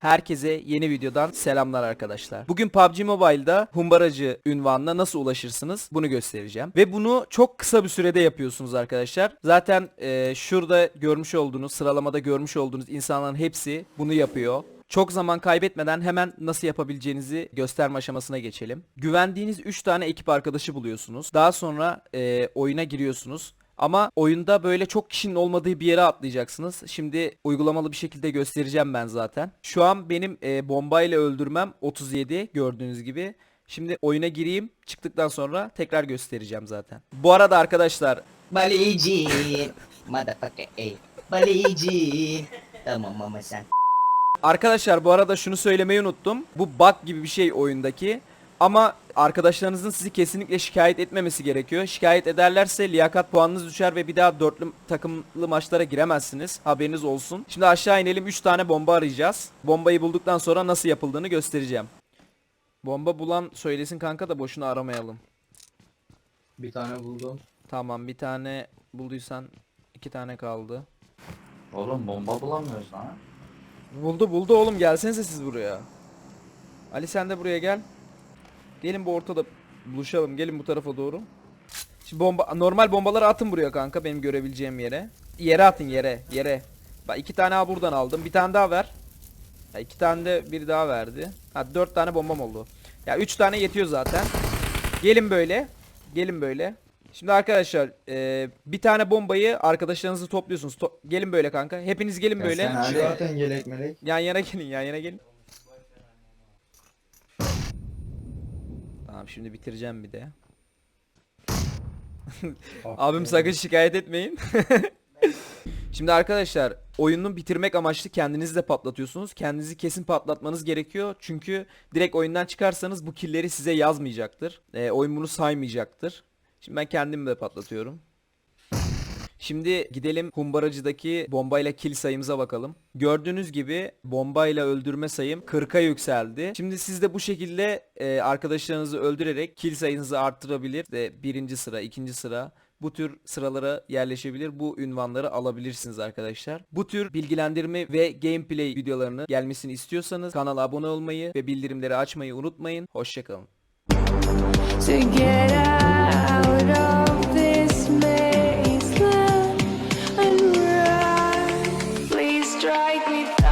Herkese yeni videodan selamlar arkadaşlar. Bugün PUBG Mobile'da humbaracı ünvanına nasıl ulaşırsınız bunu göstereceğim. Ve bunu çok kısa bir sürede yapıyorsunuz arkadaşlar. Zaten e, şurada görmüş olduğunuz, sıralamada görmüş olduğunuz insanların hepsi bunu yapıyor. Çok zaman kaybetmeden hemen nasıl yapabileceğinizi gösterme aşamasına geçelim. Güvendiğiniz 3 tane ekip arkadaşı buluyorsunuz. Daha sonra e, oyuna giriyorsunuz. Ama oyunda böyle çok kişinin olmadığı bir yere atlayacaksınız. Şimdi uygulamalı bir şekilde göstereceğim ben zaten. Şu an benim e, bombayla öldürmem 37 gördüğünüz gibi. Şimdi oyuna gireyim. Çıktıktan sonra tekrar göstereceğim zaten. Bu arada arkadaşlar Balicin. Motherfucker ey. Balicin. Tamam ama sen. Arkadaşlar bu arada şunu söylemeyi unuttum. Bu bug gibi bir şey oyundaki. Ama arkadaşlarınızın sizi kesinlikle şikayet etmemesi gerekiyor. Şikayet ederlerse liyakat puanınız düşer ve bir daha dörtlü takımlı maçlara giremezsiniz. Haberiniz olsun. Şimdi aşağı inelim 3 tane bomba arayacağız. Bombayı bulduktan sonra nasıl yapıldığını göstereceğim. Bomba bulan söylesin kanka da boşuna aramayalım. Bir tane buldum. Tamam bir tane bulduysan iki tane kaldı. Oğlum bomba bulamıyoruz lan. Buldu buldu oğlum gelsenize siz buraya. Ali sen de buraya gel. Gelin bu ortada buluşalım. Gelin bu tarafa doğru. Şimdi bomba normal bombaları atın buraya kanka benim görebileceğim yere. Yere atın yere yere. Bak iki tane ha buradan aldım. Bir tane daha ver. Ya iki tane de bir daha verdi. Ha dört tane bombam oldu. Ya üç tane yetiyor zaten. Gelin böyle. Gelin böyle. Şimdi arkadaşlar e, bir tane bombayı arkadaşlarınızı topluyorsunuz. To- gelin böyle kanka. Hepiniz gelin Ya böyle. sen. Zaten yelek melek. Yan yana gelin, yan yana gelin. Tamam şimdi bitireceğim bir de. Abim sakın şikayet etmeyin. Şimdi arkadaşlar oyunu bitirmek amaçlı kendinizi de patlatıyorsunuz. Kendinizi kesin patlatmanız gerekiyor. Çünkü direkt oyundan çıkarsanız bu killleri size yazmayacaktır. Ee, oyun bunu saymayacaktır. Şimdi ben kendimi de patlatıyorum. Şimdi gidelim humbaracıdaki bombayla kill sayımıza bakalım. Gördüğünüz gibi bombayla öldürme sayım 40'a yükseldi. Şimdi siz de bu şekilde e, arkadaşlarınızı öldürerek kill sayınızı arttırabilir ve birinci sıra, ikinci sıra bu tür sıralara yerleşebilir. Bu ünvanları alabilirsiniz arkadaşlar. Bu tür bilgilendirme ve gameplay videolarını gelmesini istiyorsanız kanala abone olmayı ve bildirimleri açmayı unutmayın. Hoşçakalın. fight with